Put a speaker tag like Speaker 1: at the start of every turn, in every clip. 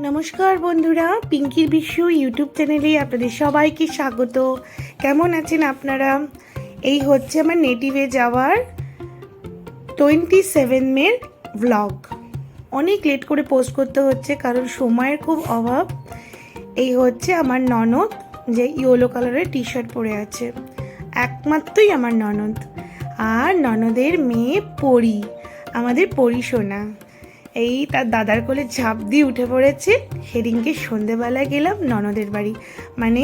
Speaker 1: নমস্কার বন্ধুরা পিঙ্কির বিশ্ব ইউটিউব চ্যানেলে আপনাদের সবাইকে স্বাগত। কেমন আছেন আপনারা? এই হচ্ছে আমার নেটিভে যাওয়ার টোয়েন্টি সেভেন মের ভ্লগ অনেক লেট করে পোস্ট করতে হচ্ছে, কারণ সময়ের খুব অভাব। এই হচ্ছে আমার ননদ, যে ইয়েলো কালারের টি শার্ট পরে আছে। একমাত্রই আমার ননদ। আর ননদের মেয়ে পরি, আমাদের পরি সোনা। এই তার দাদার কোলে ঝাঁপ দিয়ে উঠে পড়েছে। সেদিনকে সন্ধেবেলায় গেলাম ননদের বাড়ি। মানে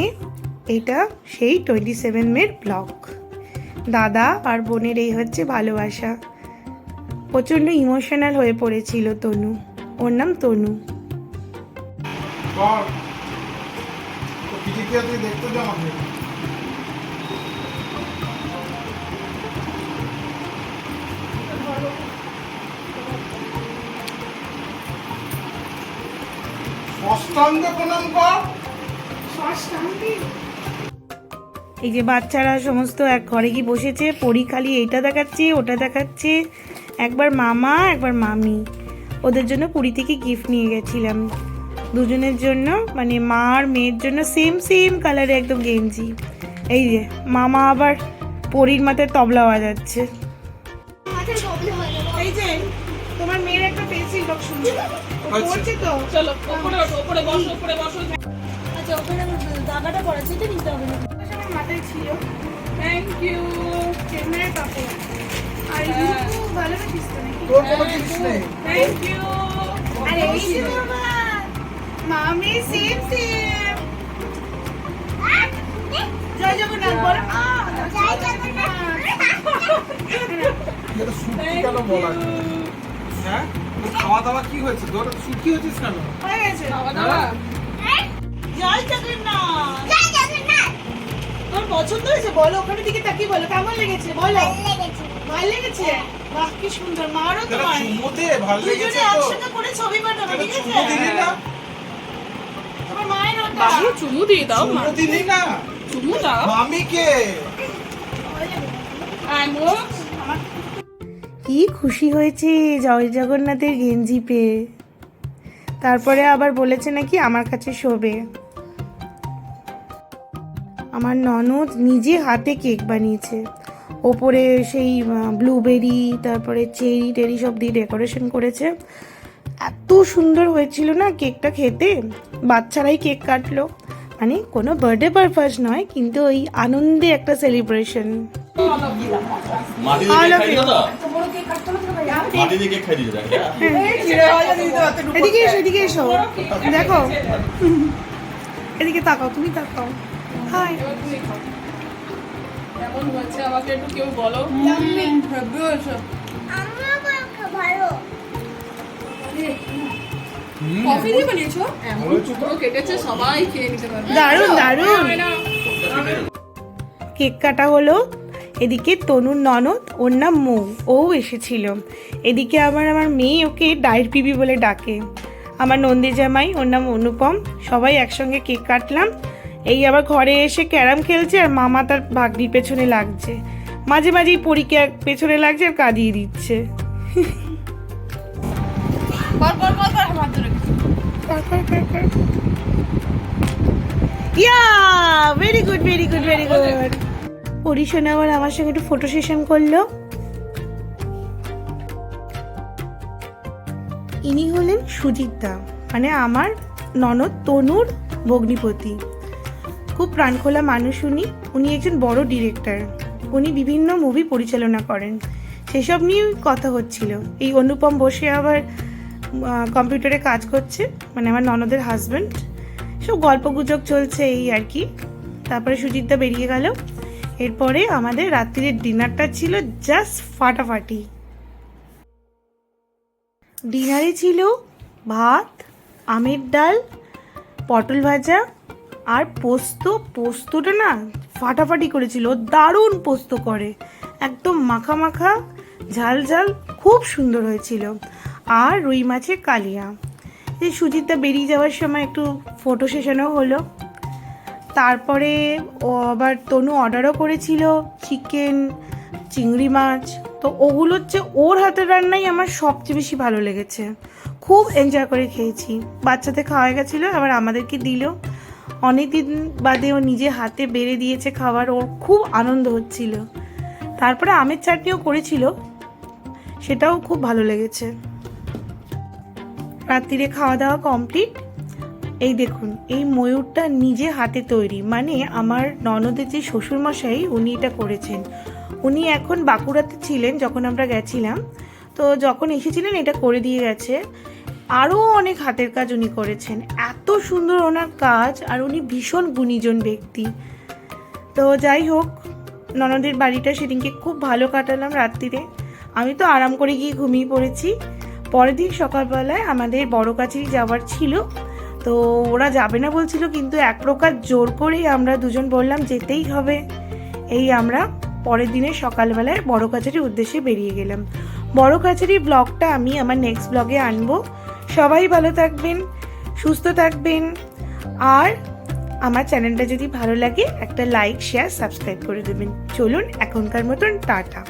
Speaker 1: এটা সেই টোয়েন্টি সেভেন মের ব্লক দাদা আর বোনের এই হচ্ছে ভালোবাসা। প্রচণ্ড ইমোশনাল হয়ে পড়েছিল তনু। ওর নাম তনু।
Speaker 2: দেখতে আমাকে প্রণাম কর
Speaker 1: এই যে বাচ্চারা সমস্ত এক ঘরে গিয়ে বসেছে? পরি খালি এইটা দেখাচ্ছে ওটা দেখাচ্ছে। একবার মামা একবার মামি। ওদের জন্য পুরী থেকে গিফট নিয়ে গেছিলাম। দুজনের জন্য মানে মা আর মেয়ের জন্য সেম সেম কালারে একদম গেঞ্জি। এই যে মামা আবার পরির মাথায় তবলা বাজাচ্ছে। এই যে তোমার মেয়ের একটা পেন্সিল বক্স
Speaker 2: আচ্ছা।
Speaker 1: তো।
Speaker 3: চলো ওপরে ওঠো ওপরে বসো ওপরে বসো।
Speaker 4: আচ্ছা ওখানে দাগাটা পড়া সেটা নিতে হবে না।
Speaker 1: আমার মাথায় ছিল।
Speaker 3: থ্যাংক ইউ
Speaker 1: চেন্নাইয়ের কাপড় আর
Speaker 3: হ্যাঁ।
Speaker 1: ভালো লাগিস তো নাকি?
Speaker 2: তোর কোনো জিনিস নেই।
Speaker 3: থ্যাংক ইউ
Speaker 1: আর এই যে বাবা। মামি সেম সেম জয় জগন্নাথ বল। জয় জগন্নাথ।
Speaker 2: এটা বলা? হ্যাঁ? খাওয়া দাওয়া কি হয়েছে? তোর সুখী হয়েছিস কেন?
Speaker 1: হয়ে গেছে
Speaker 3: খাওয়া দাওয়া
Speaker 1: জয় জগন্নাথ। জয় জগন্নাথ। তোর পছন্দ হয়েছে? বলো ওখানে দিকে তাকিয়ে বলো। কেমন লেগেছে? বলো। ভালো লেগেছে। বাহ কি সুন্দর। মারও
Speaker 2: এটা
Speaker 1: তোমার
Speaker 2: চুমু ভালো লেগেছে তো।
Speaker 1: একসঙ্গে করে ছবি পাঠাবে ঠিক
Speaker 2: চুমু দিলি না?
Speaker 1: তোমার মায়ের ওটা।
Speaker 3: বাবু চুমু দিয়ে দাও মা।
Speaker 2: দিলি না?
Speaker 3: চুমু দাও।
Speaker 2: মামিকে?
Speaker 3: আনো
Speaker 1: কি খুশি হয়েছে জয় জগন্নাথের গেঞ্জি পেয়ে। তারপরে আবার বলেছে নাকি আমার কাছে শোবে। আমার ননদ নিজে হাতে কেক বানিয়েছে। ওপরে সেই ব্লুবেরি তারপরে চেরি টেরি সব দিয়ে ডেকোরেশন করেছে। এত সুন্দর হয়েছিল না কেকটা খেতে? বাচ্চারাই কেক কাটলো। মানে কোনো বার্থডে পারপাস নয়, কিন্তু ওই আনন্দে একটা সেলিব্রেশন এদিকে এসো এদিকে এসো। দেখো। এদিকে তাকাও তুমি তাকাও। হাই
Speaker 3: কেমন হয়েছে আমাকে একটু কেউ বলো? কফি দিয়ে বানিয়েছো? এমন পুরো কেটেছে সবাই খেয়ে নিতে পারবে।
Speaker 1: দারুণ দারুণ। কেক কাটা হলো। এদিকে তনুর ননদ ওর নাম মৌ ও এসেছিল। এদিকে আবার আমার মেয়ে ওকে ডায়ের পিবি বলে ডাকে। আমার নন্দী জামাই ওর নাম অনুপম সবাই একসঙ্গে কেক কাটলাম। এই আবার ঘরে এসে ক্যারাম খেলছে আর মামা তার ভাগ্নির পেছনে লাগছে। মাঝে মাঝেই পরীকে পেছনে লাগছে আর কাঁদিয়ে দিচ্ছে। Yeah very good very good very good পরিশোনা আবার আমার সঙ্গে একটু ফটো সেশন করল। ইনি হলেন সুজিতা মানে আমার ননদ তনুর ভগ্নিপতি। খুব প্রাণখোলা মানুষ উনি। উনি একজন বড় ডিরেক্টর উনি বিভিন্ন মুভি পরিচালনা করেন। সেসব নিয়ে কথা হচ্ছিল। এই অনুপম বসে আবার কম্পিউটারে কাজ করছে মানে আমার ননদের হাজব্যান্ড সব গল্প গুজব চলছে এই আর কি। তারপরে সুজিতদা বেরিয়ে গেল। এরপরে আমাদের রাত্রির ডিনারটা ছিল জাস্ট ফাটাফাটি। ডিনারে ছিল ভাত, আমের ডাল, পটল ভাজা আর পোস্ত। পোস্তটা না ফাটাফাটি করেছিল, দারুণ পোস্ত করে। একদম মাখা মাখা, ঝাল ঝাল, খুব সুন্দর হয়েছিল। আর রুই মাছের কালিয়া। এই সুজিতটা বেরিয়ে যাওয়ার সময় একটু ফটো সেশনও হলো। তারপরে ও আবার তনু অর্ডারও করেছিল চিকেন চিংড়ি মাছ। তো ওগুলো হচ্ছে ওর হাতের রান্নাই আমার সবচেয়ে বেশি ভালো লেগেছে। খুব এনজয় করে খেয়েছি। বাচ্চাদের খাওয়া গেছিল, আবার আমাদেরকে দিল। অনেক দিন বাদে ও নিজে হাতে বেড়ে দিয়েছে খাবার, ওর খুব আনন্দ হচ্ছিল। তারপরে আমের চাটনিও করেছিল, সেটাও খুব ভালো লেগেছে। রাত্রিরে খাওয়া দাওয়া কমপ্লিট এই দেখুন, এই ময়ূরটা নিজে হাতে তৈরি। মানে আমার ননদের যে শ্বশুরমশাই, উনি এটা করেছেন। উনি এখন বাঁকুড়াতে ছিলেন যখন আমরা গেছিলাম। তো যখন এসেছিলেন, এটা করে দিয়ে গেছে। আরও অনেক হাতের কাজ উনি করেছেন। এত সুন্দর ওনার কাজ, আর উনি ভীষণ গুণীজন ব্যক্তি। তো যাই হোক, ননদের বাড়িটা সেদিনকে খুব ভালো কাটালাম রাত্রিরে। আমি তো আরাম করে গিয়ে ঘুমিয়ে পড়েছি। পরের দিন সকালবেলায় আমাদের বড় কাছেই যাওয়ার ছিল। তো ওরা যাবে না বলছিল, কিন্তু এক প্রকার জোর করেই আমরা দুজন বললাম, যেতেই হবে। এই আমরা পরের দিনে সকালবেলায় বড় কাছারির উদ্দেশ্যে বেরিয়ে গেলাম। বড় কাছারির ব্লগটা আমি আমার নেক্সট ব্লগে আনব। সবাই ভালো থাকবেন, সুস্থ থাকবেন। আর আমার চ্যানেলটা যদি ভালো লাগে, একটা লাইক শেয়ার সাবস্ক্রাইব করে দেবেন। চলুন এখনকার মতন টাটা।